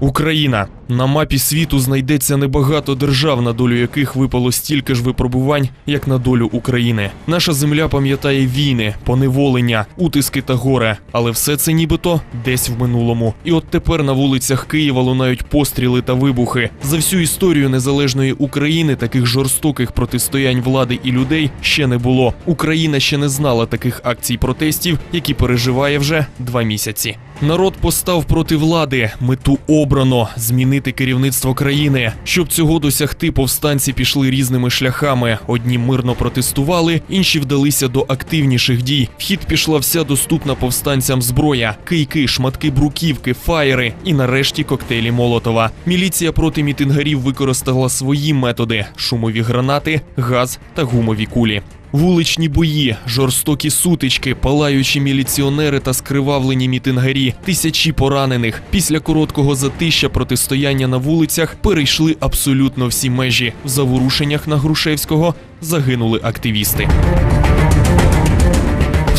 Україна на мапі світу знайдеться небагато держав, на долю яких випало стільки ж випробувань, як на долю України. Наша земля пам'ятає війни, поневолення, утиски та горе, але все це нібито десь в минулому. І от тепер на вулицях Києва лунають постріли та вибухи. За всю історію незалежної України таких жорстоких протистоянь влади і людей ще не було. Україна ще не знала таких акцій протестів, які переживає вже два місяці. Народ постав проти влади, мету обрано змінити керівництво країни. Щоб цього досягти, повстанці пішли різними шляхами. Одні мирно протестували, інші вдалися до активніших дій. В хід пішла вся доступна повстанцям зброя: кийки, шматки бруківки, фаєри і нарешті коктейлі Молотова. Міліція проти мітингарів використала свої методи: шумові гранати, газ та гумові кулі. Вуличні бої, жорстокі сутички, палаючі міліціонери та скривавлені мітингарі, тисячі поранених. Після короткого затища протистояння на вулицях перейшли абсолютно всі межі. В заворушеннях на Грушевського загинули активісти.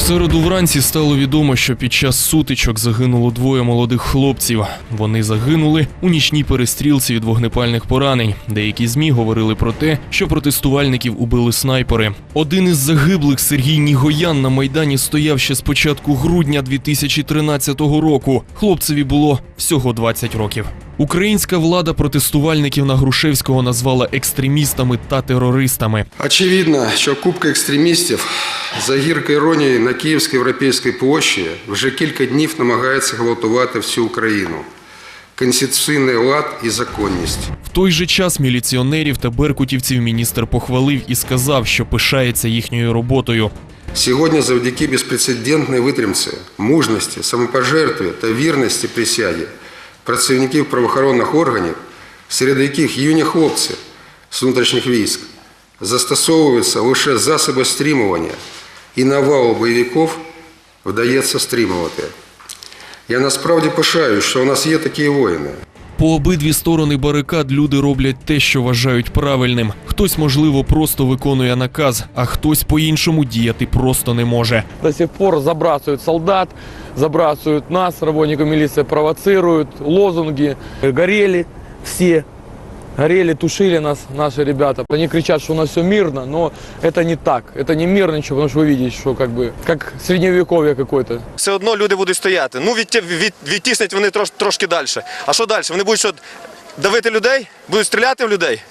В середу вранці стало відомо, що під час сутичок загинуло двоє молодих хлопців. Вони загинули у нічній перестрілці від вогнепальних поранень. Деякі змі говорили про те, що протестувальників убили снайпери. Один із загиблих Сергій Нігоян на майдані стояв ще з початку грудня 2013 року. Хлопцеві було всього 20 років. Українська влада протестувальників на Грушевського назвала екстремістами та терористами. Очевидно, що купка екстремістів за гіркою іронії на Київській європейській площі вже кілька днів намагається гвалтувати всю Україну. Конституційний лад і законність. В той же час міліціонерів та беркутівців міністр похвалив і сказав, що пишається їхньою роботою. Сьогодні завдяки безпрецедентній витримці, мужності, самопожертві та вірності присягі працівників правоохоронних органів, серед яких юні хлопці з внутрішніх військ, застосовуються лише засоби стримування і навалу бойовиків вдається стримувати. Я насправді пишаю, що у нас є такі воїни. По обидві сторони барикад люди роблять те, що вважають правильним. Хтось, можливо, просто виконує наказ, а хтось по-іншому діяти просто не може. До сих пор забрасывают солдат, забрасывают нас, работников милиции, провоцируют, лозунги. Горели все, горели, тушили нас наши ребята. Они кричат, что у нас все мирно, но это не так. Это не мирно ничего, потому что вы видите, что как бы, как средневековье какое-то. все одно люди будуть стояти. Ну, від, від, відтіснять вони трош, трошки далі. А що далі? Вони будуть що, давити людей? Будуть стріляти в людей?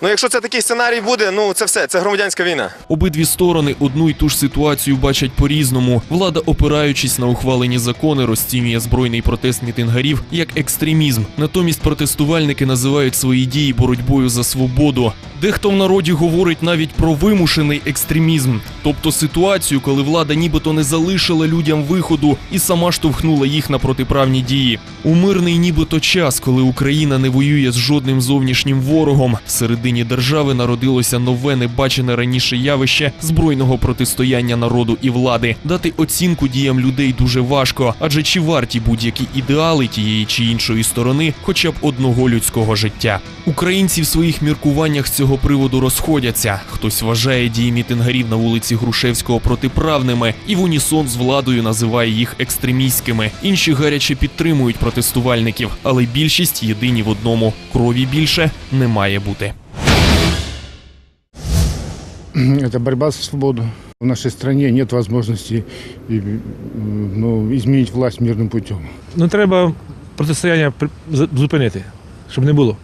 Ну, якщо це такий сценарій буде, ну це все, це громадянська війна. Обидві сторони одну й ту ж ситуацію бачать по-різному. Влада, опираючись на ухвалені закони, розцінює збройний протест мітингарів як екстремізм. Натомість протестувальники називають свої дії боротьбою за свободу. Дехто в народі говорить навіть про вимушений екстремізм, тобто ситуацію, коли влада нібито не залишила людям виходу і сама штовхнула їх на протиправні дії. У мирний нібито час, коли Україна не воює з жодним зовнішнім ворогом, всередині держави народилося нове небачене раніше явище збройного протистояння народу і влади. Дати оцінку діям людей дуже важко, адже чи варті будь-які ідеали тієї чи іншої сторони, хоча б одного людського життя. Українці в своїх міркуваннях з цього приводу розходяться. Хтось вважає дії мітингарів на вулиці Грушевського протиправними і в унісон з владою називає їх екстремістськими. Інші гаряче підтримують протестувальників, але більшість єдині в одному: крові більше не має бути. Это борьба за свободу. В нашей стране нет возможности ну, изменить власть мирным путем. Ну, треба протистояння зупинити, щоб не було.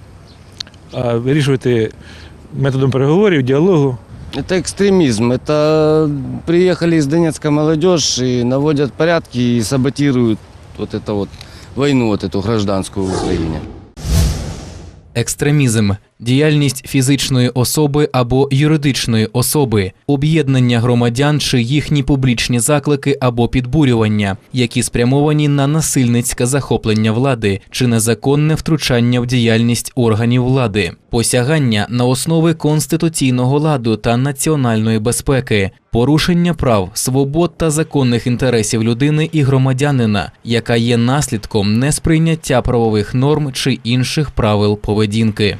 А вирішувати методом переговорів, діалогу. Это экстремизм. Это приехали из Донецка молодежь и наводят порядки и саботируют вот это вот войну, вот эту гражданскую в Украине. Екстремізм діяльність фізичної особи або юридичної особи, об'єднання громадян чи їхні публічні заклики або підбурювання, які спрямовані на насильницьке захоплення влади чи незаконне втручання в діяльність органів влади, посягання на основи конституційного ладу та національної безпеки, порушення прав, свобод та законних інтересів людини і громадянина, яка є наслідком несприйняття правових норм чи інших правил поведінки.